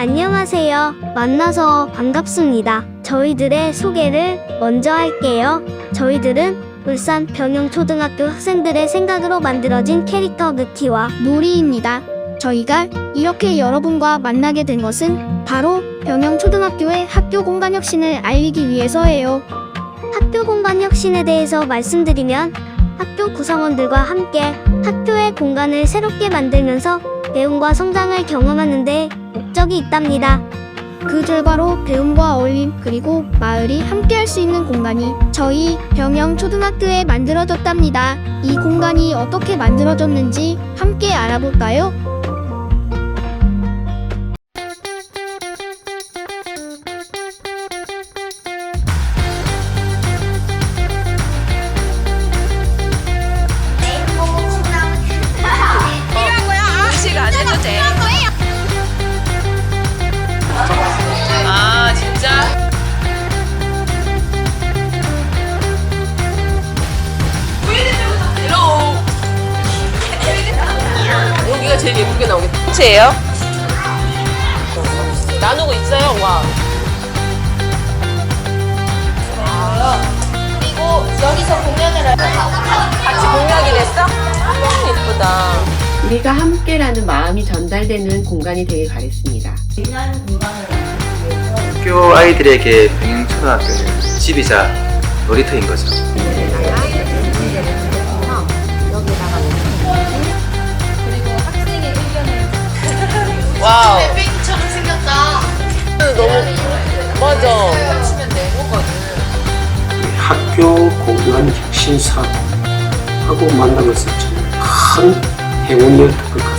안녕하세요. 만나서 반갑습니다. 저희들의 소개를 먼저 할게요. 저희들은 울산 병영초등학교 학생들의 생각으로 만들어진 캐릭터 느티와 놀이입니다. 저희가 이렇게 여러분과 만나게 된 것은 바로 병영초등학교의 학교 공간 혁신을 알리기 위해서예요. 학교 공간 혁신에 대해서 말씀드리면 학교 구성원들과 함께 학교의 공간을 새롭게 만들면서 배움과 성장을 경험하는데 목적이 있답니다. 그 결과로 배움과 어울림 그리고 마을이 함께할 수 있는 공간이 저희 병영 초등학교에 만들어졌답니다. 이 공간이 어떻게 만들어졌는지 함께 알아볼까요? 꽃이에요? 나누고 있어요? 와. 그리고 여기서 공연을 할 같이 공연하게 됐어? 너무 예쁘다. 우리가 함께라는 마음이 전달되는 공간이 되길 바랬습니다. 학교 아이들에게 병영초등학교는 집이자 놀이터인 거죠. 신 사업하고 만나면서 정말 큰 행운이었던 것 같습니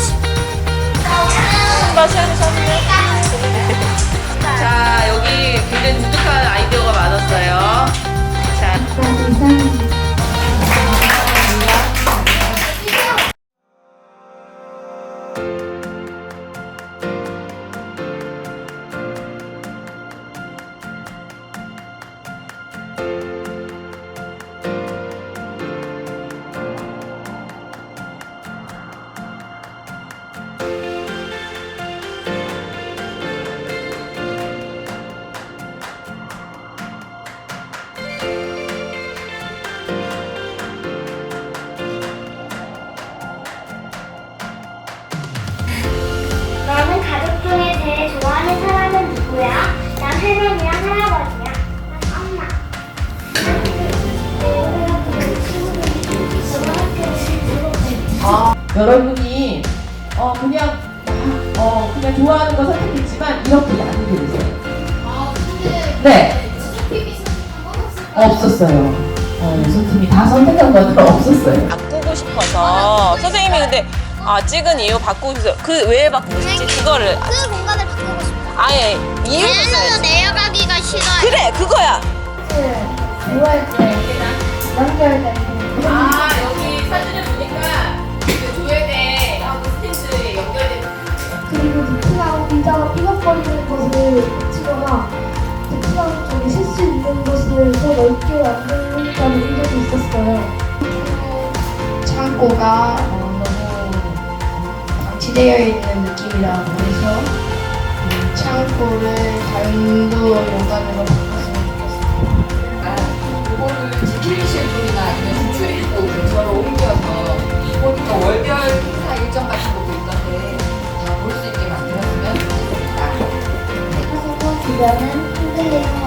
여러분이 어 그냥 어 그냥 좋아하는 거 선택했지만 이렇게 안 들으세요. 네. 없었어요. 어, 연습팀이 다 선택한 것은 없었어요. 바꾸고 싶어서 선생님이 근데 아 찍은 이유 바꾸고 싶어. 그왜 바꾸고 싶지? 그거를 그 공간을 바꾸고 싶어. 아예 이유를 써야지. 내려가기가 싫어요. 그래 그거야. 좋아할 때, 남자할 때. 아 여기 사진을 보니까 의자가 삐걱거리는 것을 치거나 대충하고 저기 셀수 있는 것을 더 넓게 만들자는 의견이 있었어요. 창고가 어, 너무 방치되어 있는 느낌이라 그래서 음, 창고를 다용도 공간으로 주변은 흔들리는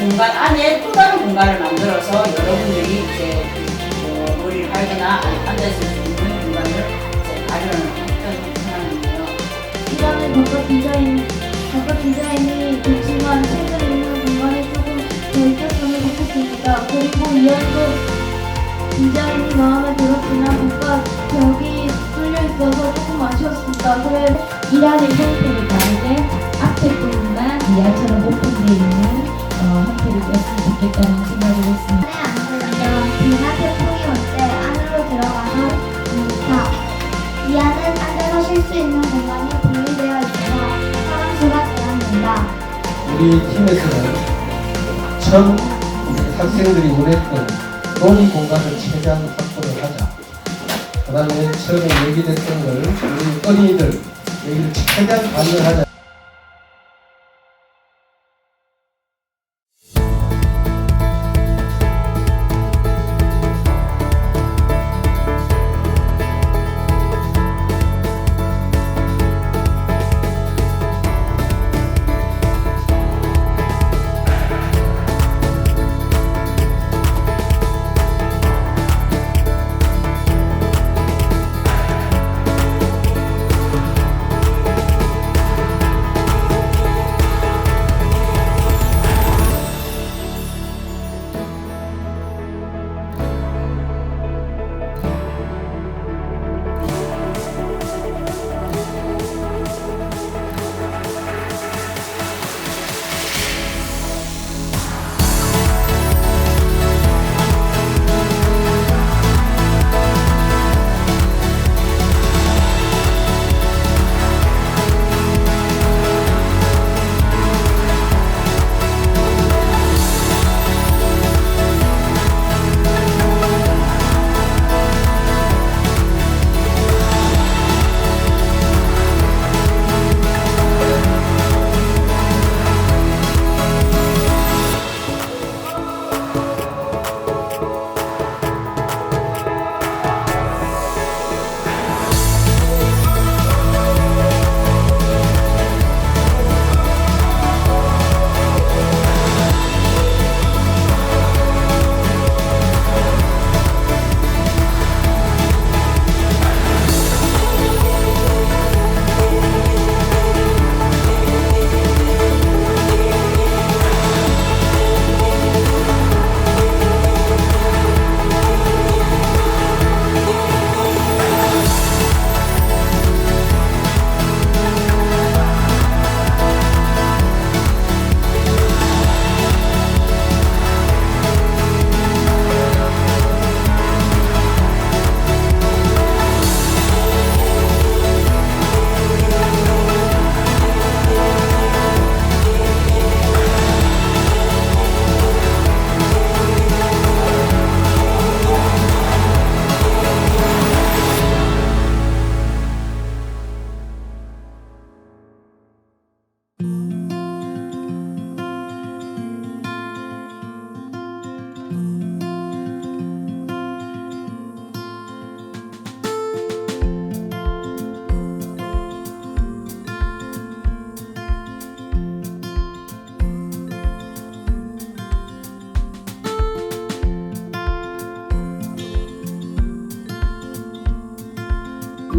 공간 안에 또 다른 공간을 만들어서 여러분들이 이제 뭐 머리를 갈거나 앉아 있을 수 있는 공간을 이제 마련을 했던 상황이에요. 이라는 바깥 디자인, 바깥 디자인이 좋지만 책을 읽는 공간에 조금 더 있었으면 좋겠습니다. 그리고 이안도 디자인이 마음에 바 우리 팀에서는 처음 학생들이 원했던 놀이 공간을 최대한 확보를 하자. 그 다음에 처음에 얘기됐던 걸 우리 어린이들 여기를 최대한 반영하자.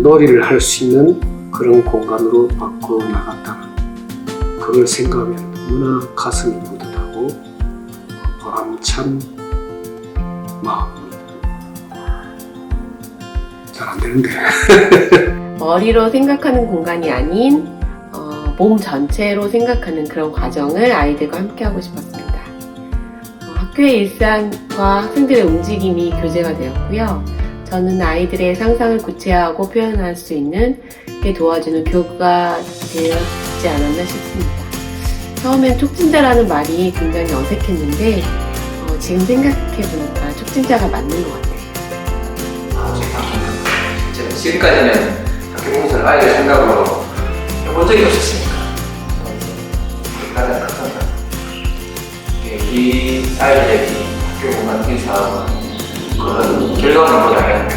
놀이를 할 수 있는 그런 공간으로 바꿔 나갔다는 그걸 생각하면 너무나 가슴이 뿌듯하고 보람찬 마음입니다. 잘안 되는데. 머리로 생각하는 공간이 아닌 어, 몸 전체로 생각하는 그런 과정을 아이들과 함께 하고 싶었습니다. 어, 학교의 일상과 학생들의 움직임이 교재가 되었고요. 저는 아이들의 상상을 구체화하고 표현할 수 있는 게 도와주는 교구가 되었지 않았나 싶습니다. 처음엔 촉진자라는 말이 굉장히 어색했는데 어, 지금 생각해보니까 촉진자가 맞는 것 같아요. 실제로 지금까지는 학교 공사를 아이들 생각으로 해본 적이 없었으니까 가장 큰 건. 이 아이들에게 학교 공간 인사하고 그런 결과물보다는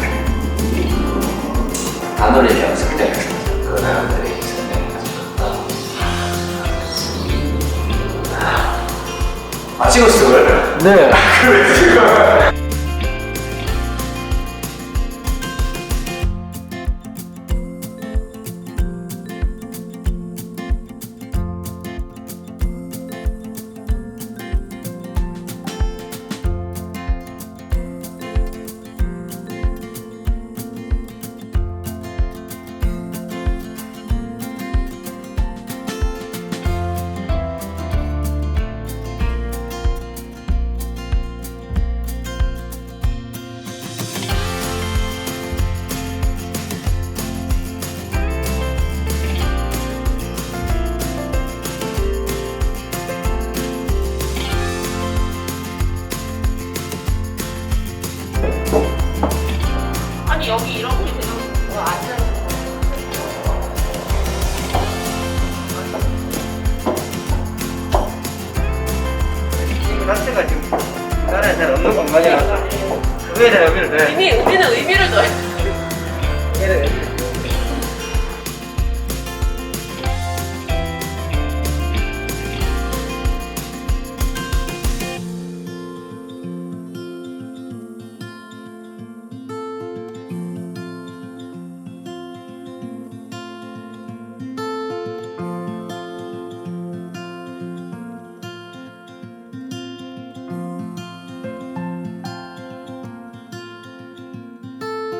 단어를 대한 성장에서 그 사람들의 성장이 컸다. 아 찍었어요? 네. 아니 없는